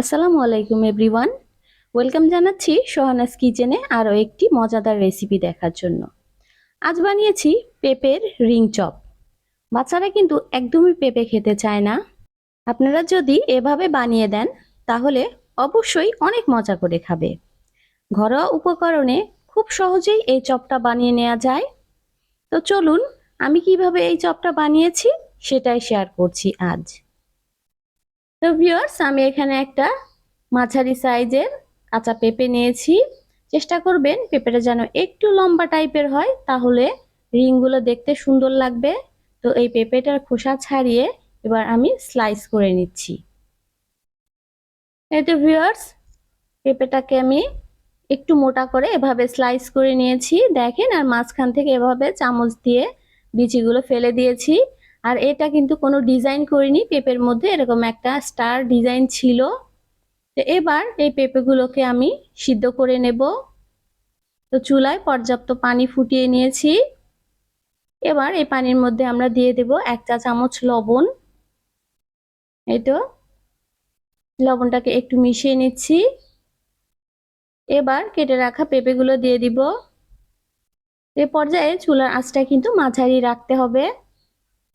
আসসালামু আলাইকুম, everyone. Welcome জানাচ্ছি সোহানাস কিচেনে আরও একটি মজাদার রেসিপি দেখার জন্য। আজ বানিয়েছি পেঁপের রিং চপ। বাচ্চারা কিন্তু একদমই পেঁপে খেতে চায় না। আপনারা যদি এভাবে বানিয়ে দেন, তাহলে অবশ্যই অনেক মজা করে খাবে। ঘরোয়া উপকরণে খুব সহজেই এই চপটা বানিয়ে নেওয়া যায়। তো চলুন, আমি কীভাবে এই চপটা বানিয়েছি সেটাই শেয়ার করছি আজ। তো ভিউয়ার্স, আমি এখানে একটা মাঝারি সাইজের কাঁচা পেঁপে নিয়েছি। চেষ্টা করবেন পেঁপেটা যেন একটু লম্বা টাইপের হয়, তাহলে রিংগুলো দেখতে সুন্দর লাগবে। তো এই পেঁপেটার খোসা ছাড়িয়ে এবার আমি স্লাইস করে নিচ্ছি। এই তো ভিউয়ার্স, পেঁপেটাকে আমি একটু মোটা করে এভাবে স্লাইস করে নিয়েছি। দেখেন, আর মাঝখান থেকে এভাবে চামচ দিয়ে বিচিগুলো ফেলে দিয়েছি। আর এটা কিন্তু কোনো ডিজাইন করিনি, পেঁপের মধ্যে এরকম একটা স্টার ডিজাইন ছিল। তো এবার এই পেঁপেগুলোকে আমি সিদ্ধ করে নেব। তো চুলায় পর্যাপ্ত পানি ফুটিয়ে নিয়েছি। এবার এই পানির মধ্যে আমরা দিয়ে দেব এক চা চামচ লবণ। এই তো, লবণটাকে একটু মিশিয়ে নিচ্ছি। এবার কেটে রাখা পেঁপেগুলো দিয়ে দিব। এ পর্যায়ে চুলার আঁচটা কিন্তু মাঝারি রাখতে হবে।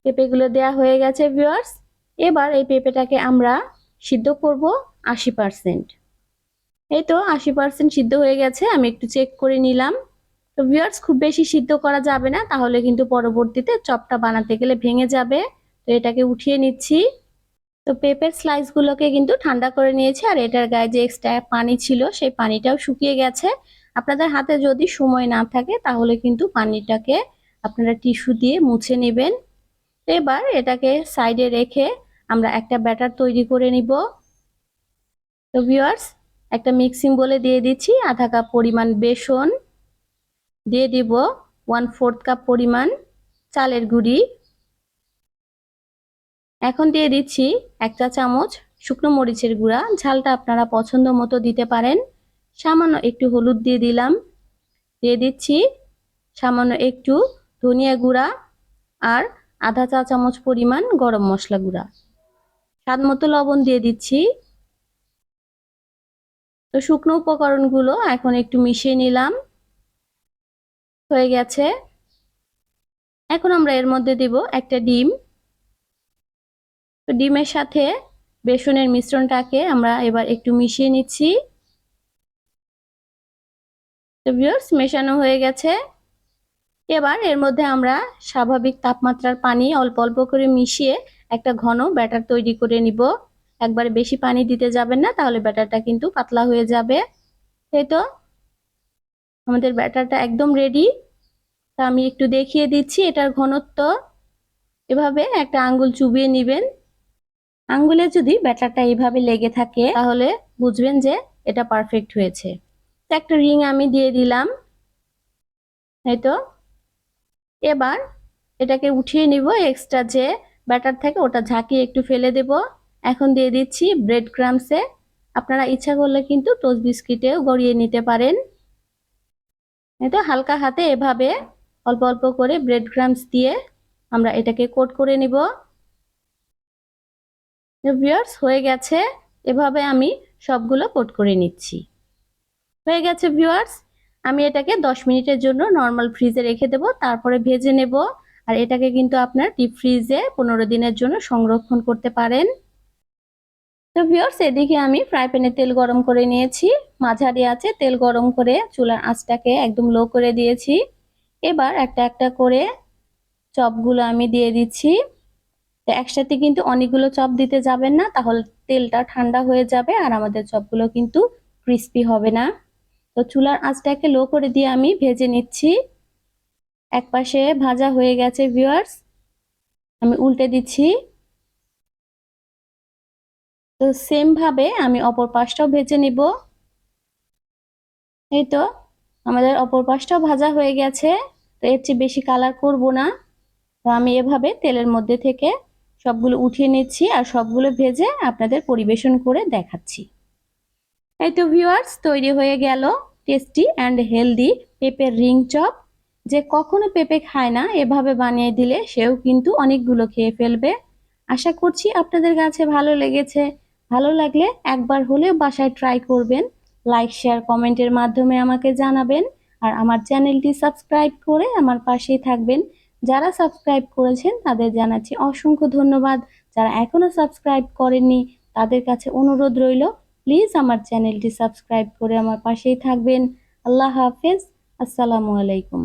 পেঁপেগুলো দেয়া হয়ে গেছে ভিওয়ার্স এবার এই পেঁপেটাকে আমরা সিদ্ধ করব আশি পারসেন্ট এই তো আশি পারসেন্ট সিদ্ধ হয়ে গেছে, আমি একটু চেক করে নিলাম। তো ভিওয়ার্স খুব বেশি সিদ্ধ করা যাবে না, তাহলে কিন্তু পরবর্তীতে চপটা বানাতে গেলে ভেঙে যাবে। তো এটাকে উঠিয়ে নিচ্ছি। তো পেঁপের স্লাইসগুলোকে কিন্তু ঠান্ডা করে নিয়েছি, আর এটার গায়ে যে এক্সট্রা পানি ছিল, সেই পানিটাও শুকিয়ে গেছে। আপনাদের হাতে যদি সময় না থাকে, তাহলে কিন্তু পানিটাকে আপনারা টিস্যু দিয়ে মুছে নেবেন। এবার এটাকে সাইডে রেখে আমরা একটা ব্যাটার তৈরি করে নিব। তো ভিউয়ার্স একটা মিক্সিং বলে দিয়ে দিচ্ছি, আধা কাপ পরিমাণ বেসন দিয়ে দিব ওয়ান ফোর্থ কাপ পরিমাণ চালের গুঁড়ি। এখন দিয়ে দিচ্ছি এক চা চামচ শুকনো মরিচের গুঁড়া, ঝালটা আপনারা পছন্দ মতো দিতে পারেন। সামান্য একটু হলুদ দিয়ে দিলাম। দিয়ে দিচ্ছি সামান্য একটু ধনিয়া গুঁড়া আর আধা চা চামচ পরিমাণ গরম মশলা গুঁড়া। স্বাদ মতো লবণ দিয়ে দিচ্ছি। তো শুকনো উপকরণগুলো এখন একটু মিশিয়ে নিলাম। হয়ে গেছে। এখন আমরা এর মধ্যে দেব একটা ডিম। তো ডিমের সাথে বেসনের মিশ্রণটাকে আমরা এবার একটু মিশিয়ে নিচ্ছি। তো ভিউয়ার্স মেশানো হয়ে গেছে। এবার এর মধ্যে আমরা স্বাভাবিক তাপমাত্রার পানি অল্প অল্প করে মিশিয়ে একটা ঘন ব্যাটার তৈরি করে নিব। একবারে বেশি পানি দিতে যাবেন না, তাহলে ব্যাটারটা কিন্তু পাতলা হয়ে যাবে। সেই তো, আমাদের ব্যাটারটা একদম রেডি তা আমি একটু দেখিয়ে দিচ্ছি এটার ঘনত্ব। এভাবে একটা আঙ্গুল চুবিয়ে নেবেন। আঙ্গুলে যদি ব্যাটারটা এইভাবে লেগে থাকে, তাহলে বুঝবেন যে এটা পারফেক্ট হয়েছে। একটা রিং আমি দিয়ে দিলাম। এই তো এবার এটাকে উঠিয়ে নিব এক্সট্রা যে ব্যাটার থাকে ওটা ঝাঁকিয়ে একটু ফেলে দেব। এখন দিয়ে দিচ্ছি ব্রেড ক্রামসে আপনারা ইচ্ছা করলে কিন্তু টোস্ট বিস্কিটেও গড়িয়ে নিতে পারেন। তো হালকা হাতে এভাবে অল্প অল্প করে ব্রেড ক্রামস দিয়ে আমরা এটাকে কোট করে নিব। ভিউয়ার্স হয়ে গেছে। এভাবে আমি সবগুলো কোট করে নিচ্ছি। হয়ে গেছে ভিউয়ার্স আমি এটাকে 10 মিনিটের জন্য নর্মাল ফ্রিজে রেখে দেব, তারপরে ভেজে নেব। আর এটাকে কিন্তু আপনার ডিপ ফ্রিজে পনেরো দিনের জন্য সংরক্ষণ করতে পারেন। তো ভিওর্স এদিকে আমি ফ্রাই প্যানে তেল গরম করে নিয়েছি। মাঝারি আছে তেল গরম করে চুলার আঁচটাকে একদম লো করে দিয়েছি। এবার একটা একটা করে চপগুলো আমি দিয়ে দিচ্ছি। তো একসাথে কিন্তু অনেকগুলো চপ দিতে যাবেন না, তাহলে তেলটা ঠান্ডা হয়ে যাবে আর আমাদের চপগুলো কিন্তু ক্রিস্পি হবে না। তো চুলার আঁচটাকে লো করে দিয়ে আমি ভেজে নিচ্ছি। এক পাশে ভাজা হয়ে গেছে ভিউয়ার্স আমি উল্টে দিচ্ছি। তো সেম ভাবে আমি অপর পাশটাও ভেজে নিব। এই তো, আমাদের অপর পাশটাও ভাজা হয়ে গেছে। তো এর চেয়ে বেশি কালার করব না। তো আমি এভাবে তেলের মধ্যে থেকে সবগুলো উঠিয়ে নিচ্ছি আর সবগুলো ভেজে আপনাদের পরিবেশন করে দেখাচ্ছি। এই তো ভিউয়ার্স তৈরি হয়ে গেল টেস্টি অ্যান্ড হেলদি পেঁপের রিং চপ যে কখনো পেঁপে খায় না, এভাবে বানিয়ে দিলে সেও কিন্তু অনেকগুলো খেয়ে ফেলবে। আশা করছি আপনাদের কাছে ভালো লেগেছে। ভালো লাগলে একবার হলেও বাসায় ট্রাই করবেন। লাইক শেয়ার কমেন্টের মাধ্যমে আমাকে জানাবেন। আর আমার চ্যানেলটি সাবস্ক্রাইব করে আমার পাশেই থাকবেন। যারা সাবস্ক্রাইব করেছেন, তাদের জানাচ্ছি অসংখ্য ধন্যবাদ। যারা এখনও সাবস্ক্রাইব করেননি, তাদের কাছে অনুরোধ রইল প্লিজ আমার চ্যানেলটি সাবস্ক্রাইব করে আমার পাশেই থাকবেন। আল্লাহ হাফেজ। আসসালামু আলাইকুম।